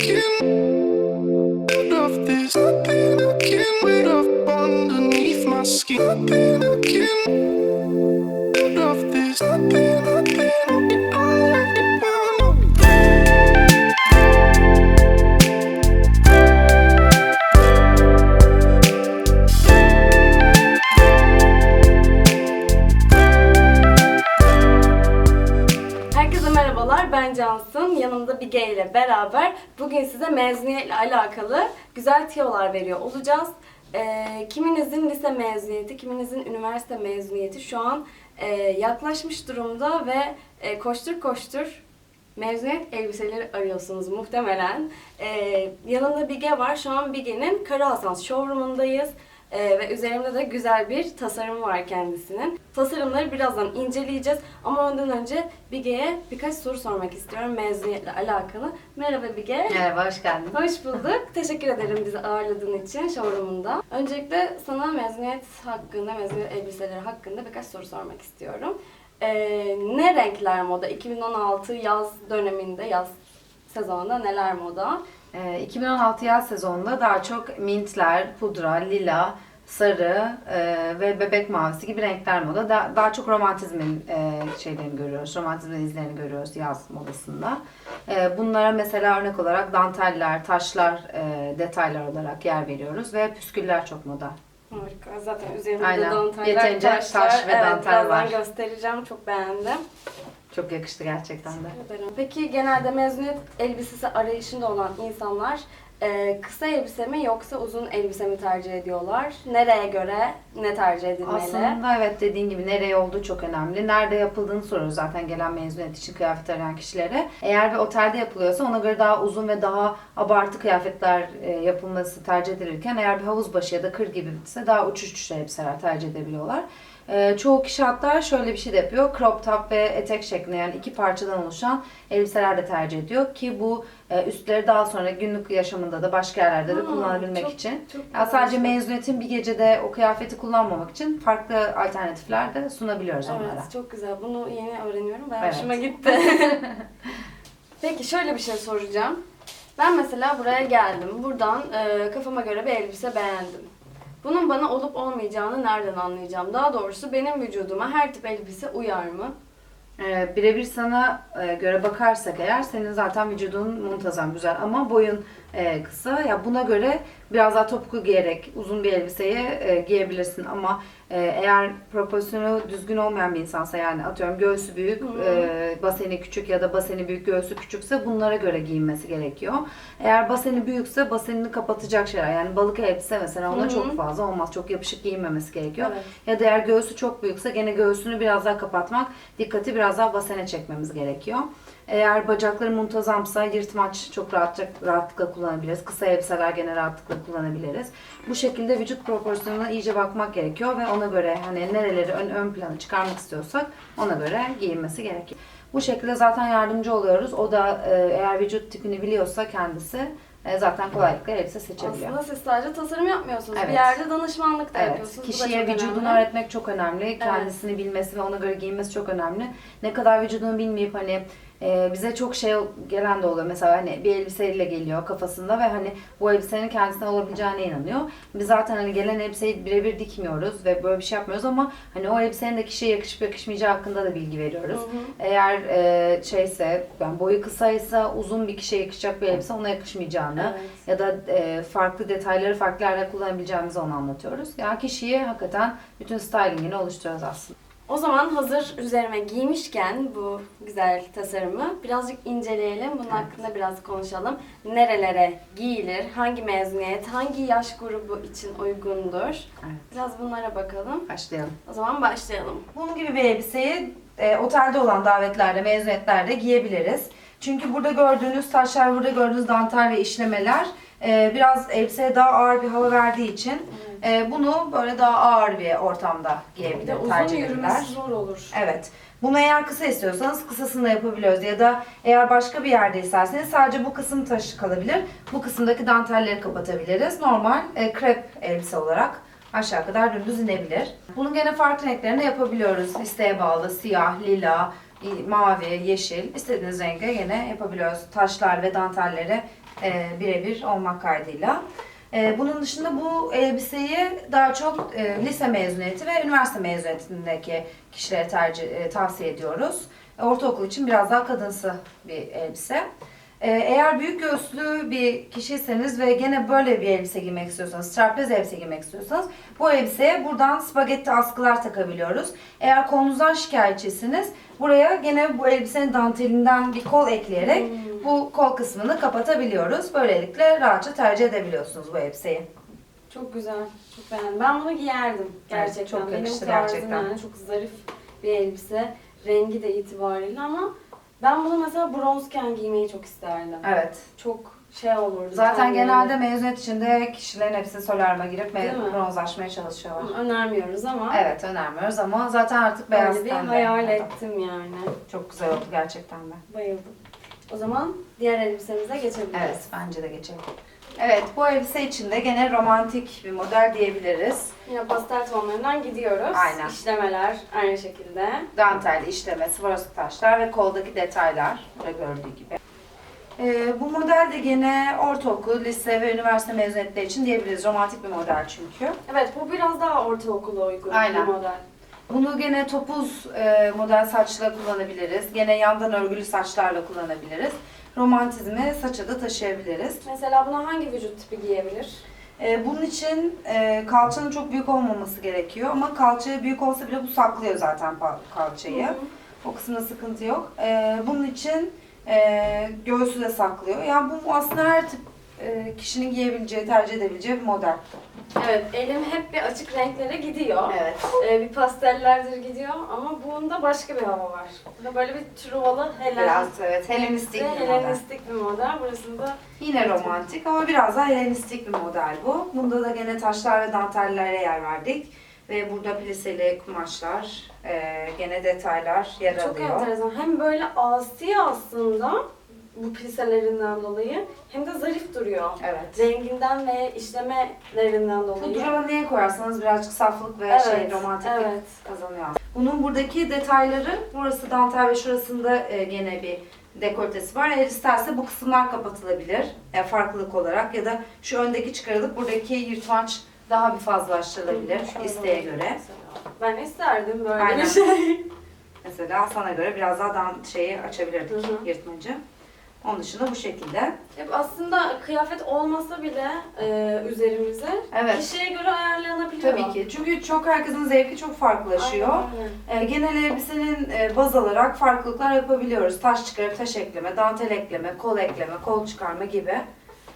Nothing I can rid of underneath my skin. Nothing I can Bige ile beraber bugün size mezuniyetle alakalı güzel tiyolar veriyor olacağız. Ee, kiminizin lise mezuniyeti, kiminizin üniversite mezuniyeti şu an e, yaklaşmış durumda ve e, koştur koştur mezuniyet elbiseleri arıyorsunuz muhtemelen. Ee, yanımda Bige var. Şu an Bige'nin Kara Hasan showroom'undayız. Ee, ve üzerimde de güzel bir tasarım var kendisinin. Tasarımları birazdan inceleyeceğiz ama ondan önce Bige'ye birkaç soru sormak istiyorum mezuniyetle alakalı. Merhaba Bige. Merhaba, hoş geldin. Hoş bulduk. Teşekkür ederim bizi ağırladığın için showroom'unda. Öncelikle sana mezuniyet hakkında, mezuniyet elbiseleri hakkında birkaç soru sormak istiyorum. Ee, ne renkler moda? 2016 yaz döneminde, yaz sezonunda neler moda? Ee, 2016 yaz sezonunda daha çok mintler, pudra, lila, sarı e, ve bebek mavisi gibi renkler moda. Da, daha çok romantizmin e, şeylerini görüyoruz, romantizmin izlerini görüyoruz yaz modasında. E, bunlara mesela örnek olarak danteller, taşlar, e, detaylar olarak yer veriyoruz ve püsküller çok moda. Harika. Zaten üzerimde Aynen. danteller, Yeterince taşlar. taş ve evet, dantel var. göstereceğim. Çok beğendim. Çok yakıştı gerçekten de. Peki genelde mezuniyet elbisesi arayışında olan insanlar e, kısa elbise mi yoksa uzun elbise mi tercih ediyorlar? Nereye göre ne tercih edilmeli? Aslında evet dediğin gibi nereye olduğu çok önemli. Nerede yapıldığını soruyoruz zaten gelen mezuniyet için kıyafet arayan kişilere. Eğer bir otelde yapılıyorsa ona göre daha uzun ve daha abartı kıyafetler e, yapılması tercih edilirken eğer bir havuz başı ya da kır gibi ise daha uçuş uçuş elbiseler tercih edebiliyorlar. E, çoğu kişi hatta şöyle bir şey de yapıyor. Crop top ve etek şeklinde yani iki parçadan oluşan elbiseler de tercih ediyor ki bu e, üstleri daha sonra günlük yaşamında da başka yerlerde de Ha, kullanabilmek çok- için. çok Ya güzel. sadece mezuniyetin bir gecede o kıyafeti kullanmamak için farklı alternatifler de sunabiliyoruz onlara. Evet, çok güzel. Bunu yeni öğreniyorum. Bayağı Evet. hoşuma gitti. Peki şöyle bir şey soracağım. Ben mesela buraya geldim. Buradan e, kafama göre bir elbise beğendim. Bunun bana olup olmayacağını nereden anlayacağım? Daha doğrusu benim vücuduma her tip elbise uyar mı? Ee, Birebir sana e, göre bakarsak eğer senin zaten vücudun muntazam güzel ama boyun e, kısa. Ya buna göre biraz daha topuklu giyerek uzun bir elbiseyi e, giyebilirsin ama e, eğer proporsiyonu düzgün olmayan bir insansa yani atıyorum göğsü büyük, Hı. e, baseni küçük ya da baseni büyük, göğsü küçükse bunlara göre giyinmesi gerekiyor. Eğer baseni büyükse basenini kapatacak şeyler yani balık elbise mesela ona hı. çok fazla olmaz. Çok yapışık giyinmemesi gerekiyor. Evet. Ya da eğer göğsü çok büyükse gene göğsünü biraz daha kapatmak, dikkati biraz daha basene çekmemiz gerekiyor. Eğer bacakları muntazamsa yırtmaç çok rahatça, rahatlıkla kullanabiliriz. Kısa elbiseler gene rahatlıkla kullanabiliriz. Bu şekilde vücut proporsiyonuna iyice bakmak gerekiyor ve ona göre hani nereleri ön, ön plana çıkarmak istiyorsak ona göre giyinmesi gerekiyor. Bu şekilde zaten yardımcı oluyoruz. O da e, eğer vücut tipini biliyorsa kendisi e, zaten kolaylıkla elbise seçebiliyor. Aslında siz sadece tasarım yapmıyorsunuz. Evet. Bir yerde danışmanlık da Evet, yapıyorsunuz. Kişiye vücudunu önemli. öğretmek çok önemli. Kendisini bilmesi ve ona göre giyinmesi çok önemli. Ne kadar vücudunu bilmeyip hani e, bize çok şey gelen de oluyor. Mesela hani bir elbiseyle geliyor kafasında ve hani bu elbisenin kendisine olabileceğine inanıyor. Biz zaten hani gelen elbiseyi birebir dikmiyoruz ve böyle bir şey yapmıyoruz ama hani o elbisenin de kişiye yakışıp yakışmayacağı hakkında da bilgi veriyoruz. Hı hı. Eğer e, şeyse, yani boyu kısaysa uzun bir kişiye yakışacak bir elbise ona yakışmayacağını Evet. ya da e, farklı detayları farklı yerde kullanabileceğimizi onu anlatıyoruz. Yani kişiye hakikaten bütün stylingini oluşturuyoruz aslında. O zaman hazır üzerime giymişken bu güzel tasarımı birazcık inceleyelim. Bunun hakkında biraz konuşalım. Nerelere giyilir, hangi mezuniyet, hangi yaş grubu için uygundur? Evet. Biraz bunlara bakalım. Başlayalım. O zaman başlayalım. Bunun gibi bir elbiseyi e, otelde olan davetlerde, mezuniyetlerde giyebiliriz. Çünkü burada gördüğünüz taşlar, burada gördüğünüz dantel ve işlemeler e, biraz elbiseye daha ağır bir hava verdiği için e, bunu böyle daha ağır bir ortamda Bir de giyebilir, uzun tercih ederler. yürümesi zor olur. Evet. Bunu eğer kısa istiyorsanız kısasını da yapabiliyoruz ya da eğer başka bir yerde isterseniz sadece bu kısım taşı kalabilir. Bu kısımdaki dantelleri kapatabiliriz. Normal e, krep elbise olarak aşağı kadar dümdüz inebilir. Bunun gene farklı renklerini yapabiliyoruz. İsteğe bağlı siyah, lila, mavi, yeşil istediğiniz renge yine yapabiliyoruz. Taşlar ve dantelleri e, birebir olmak kaydıyla. E, bunun dışında bu elbiseyi daha çok e, lise mezuniyeti ve üniversite mezuniyetindeki kişilere tercih e, tavsiye ediyoruz. Ortaokul için biraz daha kadınsı bir elbise. Ee, Eğer büyük göğüslü bir kişiyseniz ve gene böyle bir elbise giymek istiyorsanız, straplez elbise giymek istiyorsanız bu elbiseye buradan spagetti askılar takabiliyoruz. Eğer kolunuzdan şikayetçisiniz buraya gene bu elbisenin dantelinden bir kol ekleyerek bu kol kısmını kapatabiliyoruz. Böylelikle rahatça tercih edebiliyorsunuz bu elbiseyi. Çok güzel. Çok beğendim. Ben bunu giyerdim gerçekten. çok Benim yakıştı gerçekten. Yani çok zarif bir elbise. Rengi de itibariyle ama ben bunu mesela bronzken giymeyi çok isterdim. Evet. Çok şey olurdu. Zaten kendine. genelde mezuniyet içinde kişilerin hepsi solaryuma girip bronzlaşmaya çalışıyorlar. Önermiyoruz ama Evet önermiyoruz ama zaten artık beyaz böyle bir de hayal moda. ettim yani. Çok güzel oldu gerçekten de. Bayıldım. O zaman diğer elbisemize geçebiliriz. Evet, bence de geçelim. Evet, bu elbise için de gene romantik bir model diyebiliriz. Yine pastel tonlarından gidiyoruz. Aynen. İşlemeler aynı şekilde. Dantel işleme, Swarovski taşlar ve koldaki detaylar burada gördüğü gibi. Ee, bu model de gene ortaokul, lise ve üniversite mezuniyetleri için diyebiliriz. Romantik bir model çünkü. Evet bu biraz daha ortaokula uygun Aynen. bir model. Bunu gene topuz e, model saçla kullanabiliriz. Gene yandan örgülü saçlarla kullanabiliriz. Romantizmi saça da taşıyabiliriz. Mesela buna hangi vücut tipi giyebilir? Ee, bunun için e, kalçanın çok büyük olmaması gerekiyor ama kalça büyük olsa bile bu saklıyor zaten kalçayı. Hı hı. O kısımda sıkıntı yok. Ee, bunun için e, göğsü de saklıyor. Yani bu aslında her tip e, kişinin giyebileceği, tercih edebileceği bir model. Evet elim hep bir açık renklere gidiyor. Evet. Ee, bir pastellerdir gidiyor ama bunda başka bir hava var. Burada böyle bir truvalı Helen. Biraz evet, Helenistik bir model. Helenistik bir model. Burasında Yine romantik ama biraz daha Helenistik bir model bu. Bunda da gene taşlar ve dantellere yer verdik. Ve burada pliseli kumaşlar, e, gene detaylar yer çok alıyor. enteresan. Hem böyle asi aslında bu pliselerinden dolayı hem de zarif duruyor. Evet. Renginden ve işlemelerinden dolayı. Pudra neye koyarsanız birazcık saflık ve Evet, şey romantiklik evet. kazanıyor. Bunun buradaki detayları, burası dantel ve şurasında e, gene bir dekoltesi var. Eğer isterse bu kısımlar kapatılabilir e, farklılık olarak ya da şu öndeki çıkarılıp buradaki yırtmaç daha bir fazlalaştırılabilir Şöyle isteğe göre. mesela. Ben isterdim böyle Aynen. bir şey. Mesela sana göre biraz daha şeyi açabilirdik Hı hı. yırtmacı. Onun dışında bu şekilde. Hep aslında kıyafet olmasa bile e, üzerimize Evet. kişiye göre ayarlanabiliyor. Tabii ki. Çünkü çok herkesin zevki çok farklılaşıyor. Aynen, aynen. E, genel elbisenin e, baz alarak farklılıklar yapabiliyoruz. Taş çıkarıp taş ekleme, dantel ekleme, kol ekleme, kol çıkarma gibi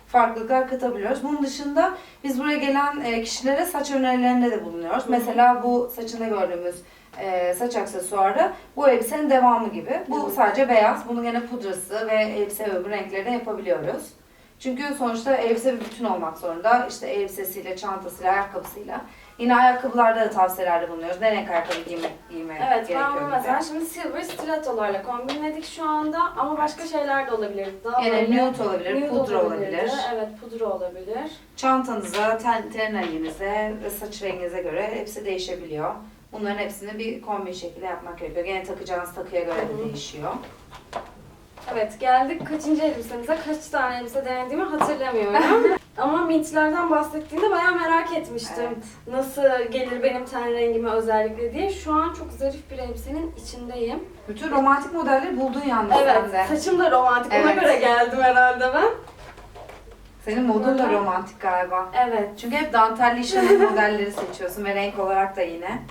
farklılıklar katabiliyoruz. Bunun dışında biz buraya gelen e, kişilere saç önerilerinde de bulunuyoruz. Mesela bu saçında gördüğümüz e, saç aksesuarı bu elbisenin devamı gibi. Bu sadece beyaz. Bunu gene pudrası ve elbise öbür renkleri de yapabiliyoruz. Çünkü sonuçta elbise bir bütün olmak zorunda. İşte elbisesiyle, çantasıyla, ayakkabısıyla. Yine ayakkabılarda da tavsiyelerde bulunuyoruz. Ne renk ayakkabı giymek, giymek Evet ben gerekiyor bunu bize. mesela şimdi silver stilettolarla kombinledik şu anda ama başka şeyler de olabilir. Daha böyle nude olabilir, nude pudra olabilirdi. olabilir. Evet pudra olabilir. Çantanıza, ten, ten renginize ve saç renginize göre hepsi değişebiliyor. Bunların hepsini bir kombin şekilde yapmak gerekiyor. Gene takacağınız takıya göre de değişiyor. Evet geldik kaçıncı elbisemize kaç tane elbise denediğimi hatırlamıyorum. Ama mintlerden bahsettiğinde bayağı merak etmiştim. Nasıl gelir benim ten rengime özellikle diye. Şu an çok zarif bir elbisenin içindeyim. Bütün romantik modelleri buldun yalnız Evet sen de. saçım da romantik ona Evet. göre geldim herhalde ben. Senin modun da romantik galiba. Evet. Çünkü hep dantelli işleme modelleri seçiyorsun ve renk olarak da yine.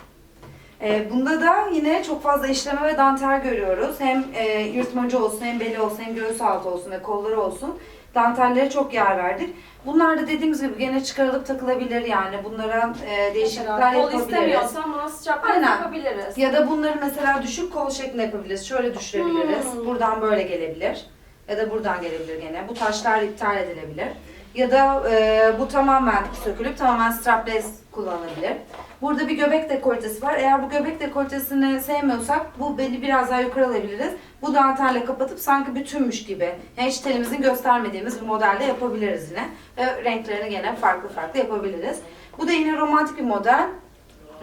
Ee, bunda da yine çok fazla işleme ve dantel görüyoruz. Hem e, yırtmacı olsun, hem beli olsun, hem göğüs altı olsun ve kolları olsun. Dantellere çok yer verdik. Bunlar da dediğimiz gibi gene çıkarılıp takılabilir yani. Bunlara e, değişiklikler kol yapabiliriz. istemiyorsan buna strapless Aynen. yapabiliriz. Ya da bunları mesela düşük kol şeklinde yapabiliriz. Şöyle düşürebiliriz. Hmm. Buradan böyle gelebilir. Ya da buradan gelebilir gene. Bu taşlar iptal edilebilir. Ya da e, bu tamamen sökülüp tamamen strapless kullanılabilir. Burada bir göbek dekoltesi var. Eğer bu göbek dekoltesini sevmiyorsak bu beli biraz daha yukarı alabiliriz. Bu dantelle kapatıp sanki bütünmüş gibi. Yani hiç telimizin göstermediğimiz bir modelde yapabiliriz yine. Ve renklerini gene farklı farklı yapabiliriz. Bu da yine romantik bir model.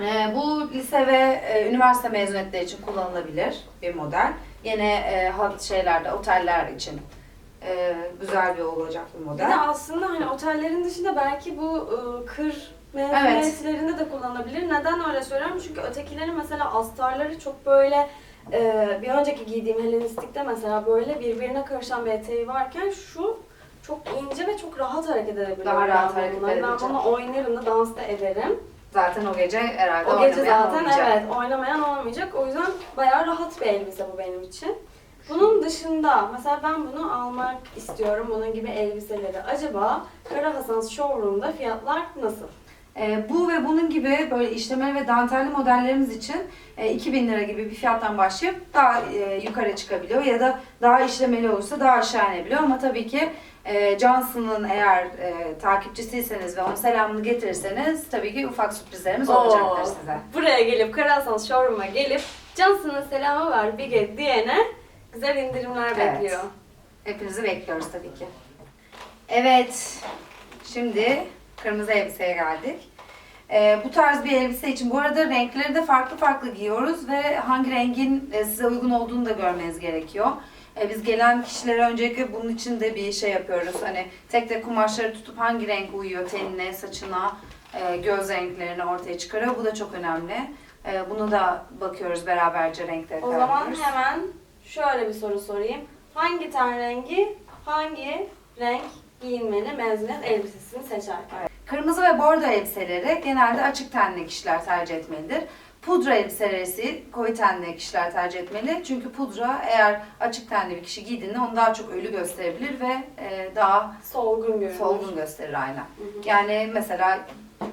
Ee, bu lise ve e, üniversite mezuniyetleri için kullanılabilir bir model. Yine e, şeylerde, oteller için e, güzel bir olacak bir Bir model. de aslında hani otellerin dışında belki bu ıı, kır mevsimlerinde de kullanılabilir. Neden öyle söylüyorum? Çünkü ötekilerin mesela astarları çok böyle e, bir önceki giydiğim Helenistik'te mesela böyle birbirine karışan bir eteği varken şu çok ince ve çok rahat hareket edebiliyor. Daha rahat hareket bununla. Ben edebilecek. bunu oynarım da dans da ederim. Zaten o gece herhalde O gece oynamayan zaten olmayacak. evet oynamayan olmayacak. O yüzden bayağı rahat bir elbise bu benim için. Bunun dışında mesela ben bunu almak istiyorum bunun gibi elbiseleri. Acaba Kara Hasan Showroom'da fiyatlar nasıl? E, bu ve bunun gibi böyle işlemeli ve dantelli modellerimiz için e, 2000 lira gibi bir fiyattan başlayıp daha e, yukarı çıkabiliyor ya da daha işlemeli olursa daha aşağı inebiliyor ama tabii ki e, Johnson'ın eğer e, takipçisiyseniz ve onun selamını getirirseniz tabii ki ufak sürprizlerimiz olacaktır Oo, size. Buraya gelip Kara Hasan Showroom'a gelip Johnson'ın selamı var Bige diyene güzel indirimler Evet. bekliyor. Hepinizi bekliyoruz tabii ki. Evet, şimdi kırmızı elbiseye geldik. Ee, bu tarz bir elbise için bu arada renkleri de farklı farklı giyiyoruz ve hangi rengin e, size uygun olduğunu da görmeniz gerekiyor. Ee, biz gelen kişilere öncelikle bunun için de bir şey yapıyoruz. Hani tek tek kumaşları tutup hangi renk uyuyor tenine, saçına, e, göz renklerini ortaya çıkarıyor. Bu da çok önemli. E, bunu da bakıyoruz beraberce renkleri O karar zaman veriyoruz. hemen şöyle bir soru sorayım. Hangi ten rengi, hangi renk giyinmeli mezuniyet elbisesini seçerken? Kırmızı ve bordo elbiseleri genelde açık tenli kişiler tercih etmelidir. Pudra elbiseleri ise koyu tenli kişiler tercih etmeli. Çünkü pudra eğer açık tenli bir kişi giydiğinde onu daha çok ölü gösterebilir ve e, daha Solgun görünür. solgun gösterir aynen. Hı hı. Yani mesela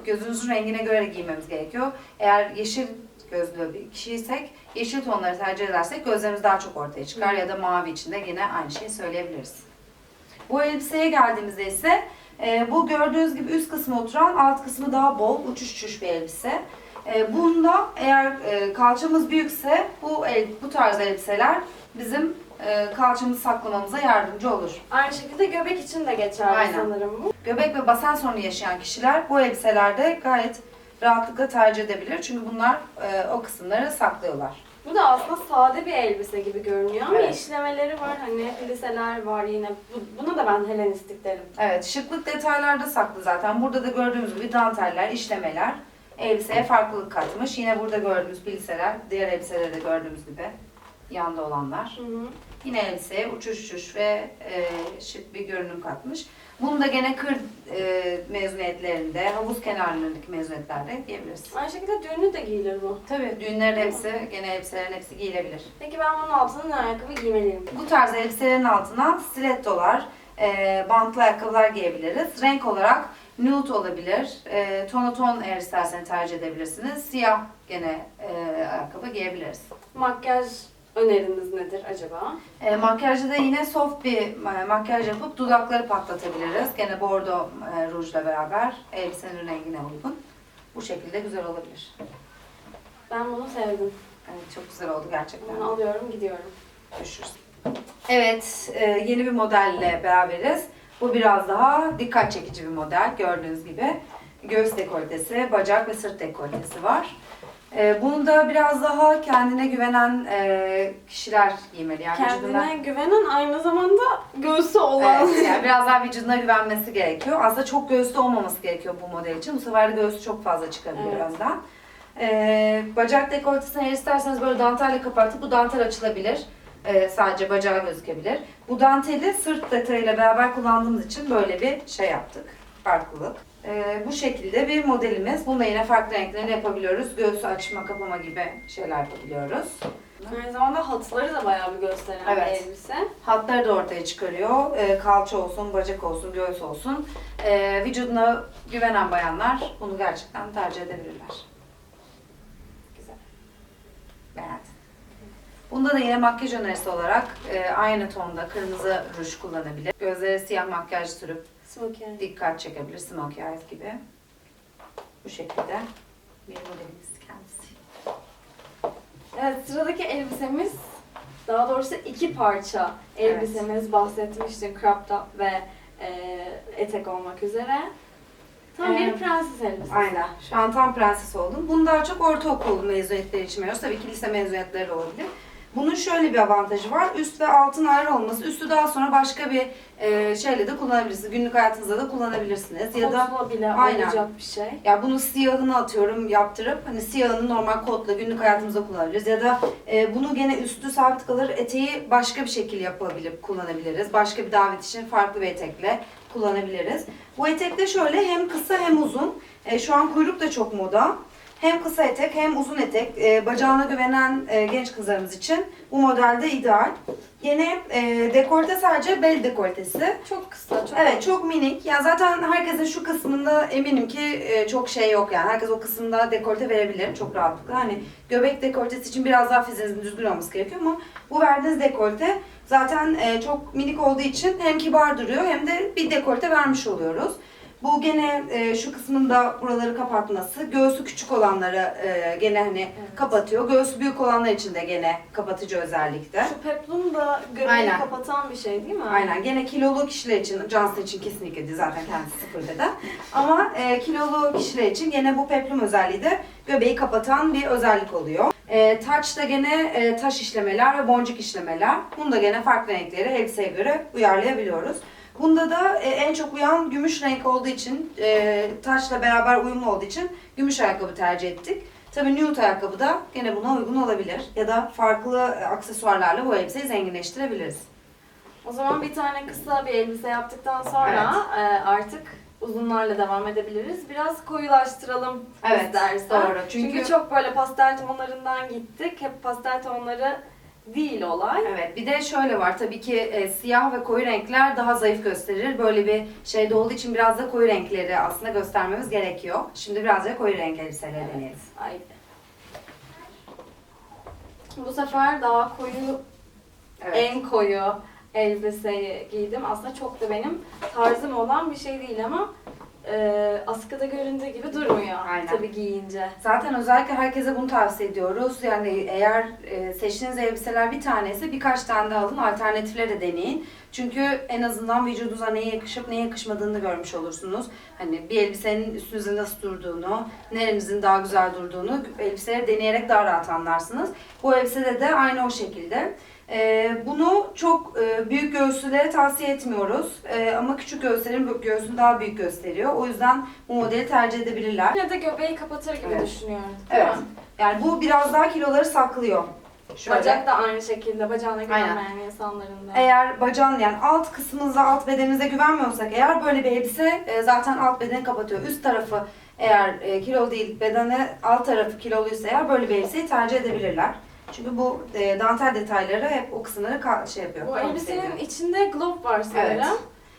gözünüzün rengine göre giymemiz gerekiyor. Eğer yeşil gözlü bir kişiysek yeşil tonları tercih edersek gözlerimiz daha çok ortaya çıkar ya da mavi içinde yine aynı şeyi söyleyebiliriz. Bu elbiseye geldiğimizde ise e, bu gördüğünüz gibi üst kısmı oturan alt kısmı daha bol uçuş uçuş bir elbise. E, bunda eğer e, kalçamız büyükse bu el, bu tarz elbiseler bizim e, kalçamızı saklamamıza yardımcı olur. Aynı şekilde göbek için de geçerli Aynen. sanırım bu. Göbek ve basen sorunu yaşayan kişiler bu elbiselerde gayet rahatlıkla tercih edebilir. Çünkü bunlar e, o kısımları saklıyorlar. Bu da aslında sade bir elbise gibi görünüyor ama Evet. işlemeleri var hani pliseler var yine. Bu- Buna da ben Helenistik derim. Evet, şıklık detaylarda saklı zaten. Burada da gördüğümüz gibi danteller, işlemeler elbiseye farklılık katmış. Yine burada gördüğümüz bilseler, diğer elbiselerde de gördüğümüz gibi yanda olanlar. Hı hı. Yine elbiseye uçuş uçuş ve e, şık bir görünüm katmış. Bunu da gene kır e, mezuniyetlerinde, havuz kenarlarındaki mezuniyetlerde giyebiliriz. Aynı şekilde düğünü de giyilir bu. Tabii düğünlerin hepsi, gene elbiselerin hepsi giyilebilir. Peki ben bunun altına ne ayakkabı giymeliyim? Bu tarz elbiselerin altına stilettolar, e, bantlı ayakkabılar giyebiliriz. Renk olarak nude olabilir. E, tonoton eğer isterseniz tercih edebilirsiniz. Siyah gene e, ayakkabı giyebiliriz. Makyaj öneriniz nedir acaba? E, makyajda da yine soft bir e, makyaj yapıp dudakları patlatabiliriz. Gene bordo e, rujla beraber elbisenin rengine uygun. Bu şekilde güzel olabilir. Ben bunu sevdim. Evet, çok güzel oldu gerçekten. Bunu alıyorum gidiyorum. Görüşürüz. Evet, e, yeni bir modelle beraberiz. Bu biraz daha dikkat çekici bir model gördüğünüz gibi. Göğüs dekoltesi, bacak ve sırt dekoltesi var. E, bunu da biraz daha kendine güvenen e, kişiler giymeli. Yani Kendine vücuduna- güvenen aynı zamanda göğsü olan. Evet, yani biraz daha vücuduna güvenmesi gerekiyor. Aslında çok göğüslü olmaması gerekiyor bu model için. Bu sefer de göğsü çok fazla çıkabilir Evet. önden. Ee, bacak dekoltesini eğer isterseniz böyle dantelle kapatıp bu dantel açılabilir. Ee, sadece bacağı gözükebilir. Bu danteli sırt detayıyla beraber kullandığımız için böyle bir şey yaptık. Farklılık. Ee, bu şekilde bir modelimiz. Bunda yine farklı renklerini yapabiliyoruz. Göğsü açma kapama gibi şeyler yapabiliyoruz. Aynı zamanda hatları da bayağı bir gösteren Evet. bir elbise. Hatları da ortaya çıkarıyor. Ee, kalça olsun, bacak olsun, göğüs olsun. Ee, vücuduna güvenen bayanlar bunu gerçekten tercih edebilirler. Güzel. Beğendim. Bunda da yine makyaj önerisi olarak e, aynı tonda kırmızı ruj kullanabilir. Gözlere siyah makyaj sürüp Smokey. dikkat çekebilir. Smokey eyes gibi. Bu şekilde bir modelimiz kendisi. Evet sıradaki elbisemiz daha doğrusu iki parça elbisemiz bahsetmiştim crop top ve e, etek olmak üzere. Tam Ee, bir prenses elbisesi. Aynen. Şu an tam prenses oldum. Bunu daha çok ortaokul mezuniyetleri için veriyoruz. Tabii ki lise mezuniyetleri de olabilir. Bunun şöyle bir avantajı var. Üst ve altın ayrı olması. Üstü daha sonra başka bir e, şeyle de kullanabilirsiniz. Günlük hayatınızda da kullanabilirsiniz. Ya da Kotla bile Aynen. olacak bir şey. ya bunu siyahını atıyorum yaptırıp hani siyahını normal kotla günlük hayatımızda kullanabiliriz. Ya da e, bunu gene üstü sabit kalır eteği başka bir şekil yapabilip kullanabiliriz. Başka bir davet için farklı bir etekle kullanabiliriz. Bu etek de şöyle hem kısa hem uzun. E, şu an kuyruk da çok moda. Hem kısa etek hem uzun etek. E, bacağına güvenen e, genç kızlarımız için bu modelde ideal. Yine e, dekolte sadece bel dekoltesi. Çok kısa, çok Evet çok minik. Yani zaten herkesin şu kısmında eminim ki e, çok şey yok yani. Herkes o kısımda dekolte verebilir çok rahatlıkla. Hani göbek dekoltesi için biraz daha fiziğinizin düzgün olması gerekiyor ama bu verdiğiniz dekolte zaten e, çok minik olduğu için hem kibar duruyor hem de bir dekolte vermiş oluyoruz. Bu gene e, şu kısmında buraları kapatması, göğsü küçük olanları e, gene hani kapatıyor. Göğsü büyük olanlar için de gene kapatıcı özellikte. Şu peplum da göbeği Aynen. kapatan bir şey değil mi? Aynen. Gene kilolu kişiler için, Johnson için kesinlikle değil zaten kendisi sıfır beden. Ama e, kilolu kişiler için gene bu peplum özelliği de göbeği kapatan bir özellik oluyor. E, taç da gene e, taş işlemeler ve boncuk işlemeler. Bunu da gene farklı renkleri elbiseye göre uyarlayabiliyoruz. Bunda da e, en çok uyan gümüş renk olduğu için, e, taçla beraber uyumlu olduğu için gümüş ayakkabı tercih ettik. Tabii nude ayakkabı da gene buna uygun olabilir. Ya da farklı e, aksesuarlarla bu elbiseyi zenginleştirebiliriz. O zaman bir tane kısa bir elbise yaptıktan sonra e, artık uzunlarla devam edebiliriz. Biraz koyulaştıralım Evet, istersen. doğru. Çünkü, Çünkü- çok böyle pastel tonlarından gittik. Hep pastel tonları değil olay. Evet bir de şöyle var tabii ki e, siyah ve koyu renkler daha zayıf gösterir. Böyle bir şeyde olduğu için biraz da koyu renkleri aslında göstermemiz gerekiyor. Şimdi biraz da koyu renk elbiseleri deneyelim. Haydi. Bu sefer daha koyu, Evet. en koyu elbiseyi giydim. Aslında çok da benim tarzım olan bir şey değil ama e, askıda göründüğü gibi durmuyor Aynen. tabii giyince. Zaten özellikle herkese bunu tavsiye ediyoruz. Yani eğer e, seçtiğiniz elbiseler bir tanesi birkaç tane daha alın. Alternatifleri de deneyin. Çünkü en azından vücudunuza neye yakışıp neye yakışmadığını görmüş olursunuz. Hani bir elbisenin üstünüze nasıl durduğunu, nerenizin daha güzel durduğunu elbiseleri deneyerek daha rahat anlarsınız. Bu elbisede de aynı o şekilde. Ee, bunu çok e, büyük göğüslülere tavsiye etmiyoruz. Ee, ama küçük göğüslerin göğsünü daha büyük gösteriyor. O yüzden bu modeli tercih edebilirler. Yine de göbeği kapatır gibi Evet. düşünüyorum. değil Evet. mi? Yani bu biraz daha kiloları saklıyor. Şöyle. Bacak da aynı şekilde. Bacağına güvenmeyen insanların da. Eğer bacağın yani alt kısmınıza, alt bedeninize güvenmiyorsak eğer böyle bir elbise e, zaten alt bedeni kapatıyor. Üst tarafı eğer e, kilo değil, bedeni alt tarafı kiloluysa eğer böyle bir elbiseyi tercih edebilirler. Çünkü bu e, dantel detayları hep o kısımları ka- şey yapıyor. Bu elbisenin ediyor. içinde glob var sanırım. Evet.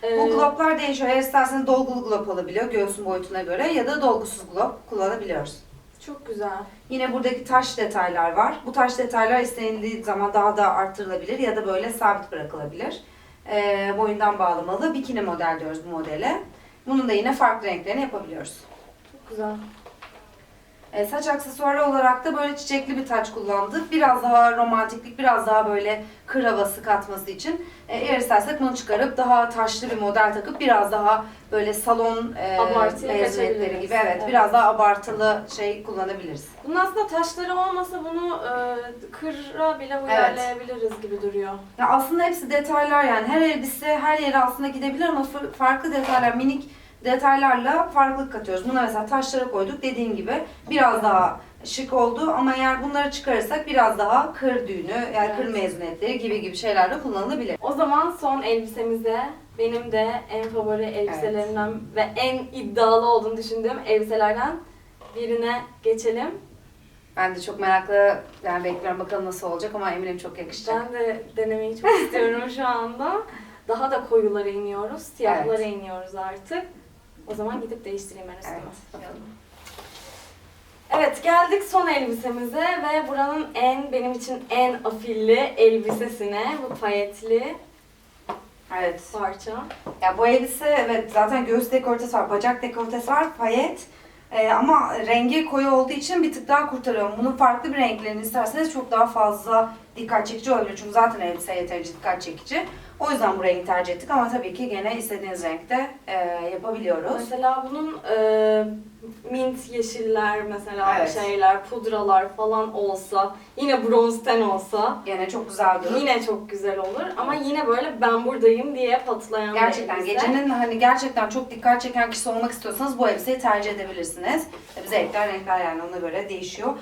Ee, Bu gloplar değişiyor. Eğer isterseniz dolgulu glop olabiliyor göğsün boyutuna göre ya da dolgusuz glop kullanabiliyoruz. Çok güzel. Yine buradaki taş detaylar var. Bu taş detaylar istenildiği zaman daha da arttırılabilir ya da böyle sabit bırakılabilir. Ee, boyundan bağlamalı bikini model diyoruz bu modele. Bunun da yine farklı renklerini yapabiliyoruz. Çok güzel. Ee, saç aksesuarı olarak da böyle çiçekli bir taç kullandık. Biraz daha romantiklik, biraz daha böyle kır havası katması için. Ee, eğer istersek bunu çıkarıp daha taşlı bir model takıp biraz daha böyle salon e, Abartıya mezuniyetleri gibi evet, Evet. biraz daha abartılı şey kullanabiliriz. Bunun aslında taşları olmasa bunu e, kıra bile uyarlayabiliriz gibi duruyor. Ya aslında hepsi detaylar yani her elbise her yere aslında gidebilir ama fa- farklı detaylar minik detaylarla farklılık katıyoruz. Buna mesela taşlara koyduk dediğim gibi biraz daha şık oldu ama eğer bunları çıkarırsak biraz daha kır düğünü yani kır Evet. mezuniyetleri gibi gibi şeylerde kullanılabilir. O zaman son elbisemize benim de en favori elbiselerimden ve en iddialı olduğunu düşündüğüm elbiselerden birine geçelim. Ben de çok meraklı yani bekliyorum bakalım nasıl olacak ama eminim çok yakışacak. Ben de denemeyi çok istiyorum şu anda. Daha da koyulara iniyoruz, siyahlara iniyoruz artık. O zaman gidip değiştireyim ben üstümü. Evet. Evet geldik son elbisemize ve buranın en benim için en afilli elbisesine bu payetli Evet. parça. Ya bu elbise evet zaten göğüs dekoltesi var, bacak dekoltesi var, payet. Ee, ama rengi koyu olduğu için bir tık daha kurtarıyorum. Bunun farklı bir renklerini isterseniz çok daha fazla dikkat çekici olabilir. Çünkü zaten elbise yeterince dikkat çekici. O yüzden bu rengi tercih ettik ama tabii ki gene istediğiniz renkte e, yapabiliyoruz. Mesela bunun e, mint yeşiller mesela Evet. şeyler, pudralar falan olsa, yine bronz ten olsa Gene çok güzel durur. yine çok güzel olur. Ama yine böyle ben buradayım diye patlayan bir Gerçekten elbise. gecenin hani gerçekten çok dikkat çeken kişi olmak istiyorsanız bu elbiseyi tercih edebilirsiniz. Tabii zevkler renkler yani ona göre değişiyor.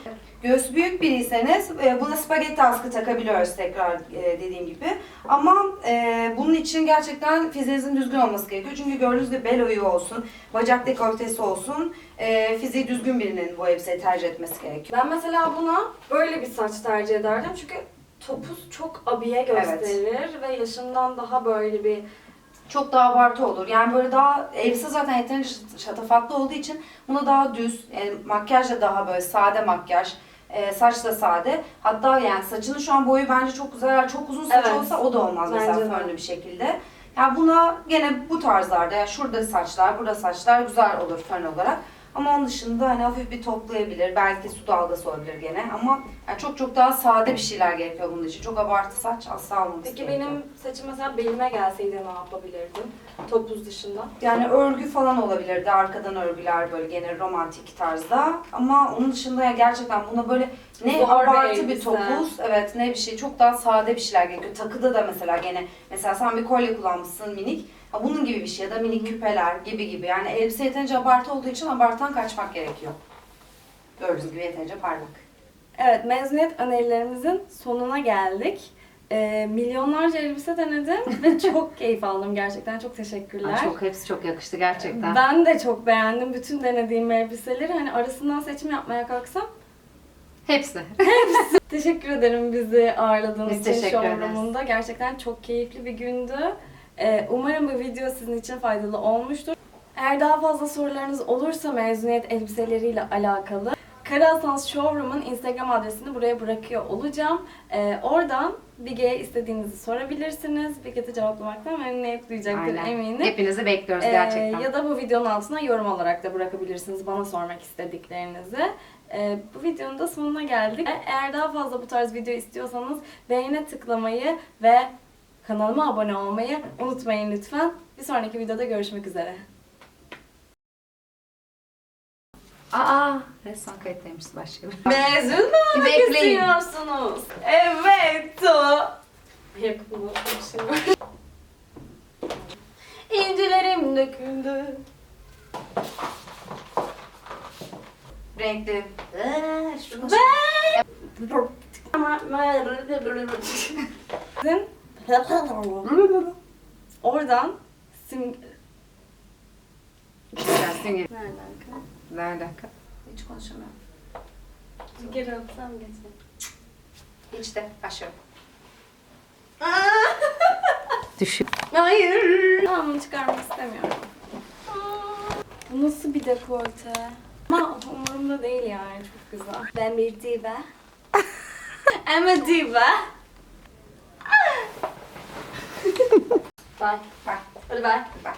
Göğsü büyük biriyseniz e, buna spagetti askı takabiliyoruz tekrar e, dediğim gibi. Ama e, bunun için gerçekten fiziğinizin düzgün olması gerekiyor. Çünkü gördüğünüz gibi bel oyu olsun, bacak dekoltesi olsun, e, fiziği düzgün birinin bu elbiseyi tercih etmesi gerekiyor. Ben mesela buna böyle bir saç tercih ederdim çünkü topuz çok abiye gösterir ve yaşından daha böyle bir Çok daha abartı olur. Yani böyle daha elbise zaten yeterince şat- şatafatlı olduğu için buna daha düz, yani makyaj da daha böyle sade makyaj, e, saç da sade. Hatta yani saçının şu an boyu bence çok güzel. Eğer çok uzun saç Evet. olsa o da olmaz Bence mesela de. fönlü bir şekilde. Yani buna gene bu tarzlarda, yani şurada saçlar, burada saçlar güzel olur fön olarak. Ama onun dışında hani hafif bir toplayabilir, belki su dalgası olabilir gene. Ama yani çok çok daha sade bir şeyler gerekiyor bunun için. Çok abartı saç asla olmaması Peki gerekiyor. benim saçım mesela belime gelseydi ne yapabilirdim? Topuz dışında. Yani örgü falan olabilirdi. Arkadan örgüler böyle gene romantik tarzda. Ama onun dışında ya gerçekten buna böyle ne Zor bir abartı bir elbise. topuz, evet ne bir şey. Çok daha sade bir şeyler gerekiyor. Takıda da mesela gene mesela sen bir kolye kullanmışsın minik. Bunun gibi bir şey ya da minik küpeler gibi gibi. Yani elbise yeterince abartı olduğu için abartıdan kaçmak gerekiyor. Gördüğünüz gibi yeterince parlak. Evet, mezuniyet önerilerimizin sonuna geldik. Ee, milyonlarca elbise denedim ve çok keyif aldım gerçekten. Çok teşekkürler. çok hepsi çok yakıştı gerçekten. Ben de çok beğendim bütün denediğim elbiseleri. Hani arasından seçim yapmaya kalksam Hepsi. Teşekkür ederim bizi ağırladığınız Biz için teşekkür ederiz. showroom'unda. Gerçekten çok keyifli bir gündü. Ee, umarım bu video sizin için faydalı olmuştur. Eğer daha fazla sorularınız olursa mezuniyet elbiseleriyle alakalı Kara Asans Showroom'un Instagram adresini buraya bırakıyor olacağım. Ee, oradan Bige'ye istediğinizi sorabilirsiniz. Bige de cevaplamaktan memnuniyet duyacaktır eminim. Hepinizi bekliyoruz Ee, gerçekten. ya da bu videonun altına yorum olarak da bırakabilirsiniz bana sormak istediklerinizi. Ee, bu videonun da sonuna geldik. Eğer daha fazla bu tarz video istiyorsanız beğene tıklamayı ve kanalıma abone olmayı unutmayın lütfen. Bir sonraki videoda görüşmek üzere. Aa, resmen kayıttaymış başka bir. Mezun mu olmak Bekleyin. istiyorsunuz? Evet. o. Yakında şimdi. İncilerim döküldü. Renkli. Ee, şurada- Sizin oradan sim... Ne alaka? Hiç konuşamıyorum. Geri atsam geçelim. Hiç de aşağı. Düşün. Hayır. Tamam bunu çıkarmak istemiyorum. Bu nasıl bir dekolte? Ama umurumda değil yani çok güzel. Ben bir diva. I'm a diva. Bye. Bak, Hadi bye. bak.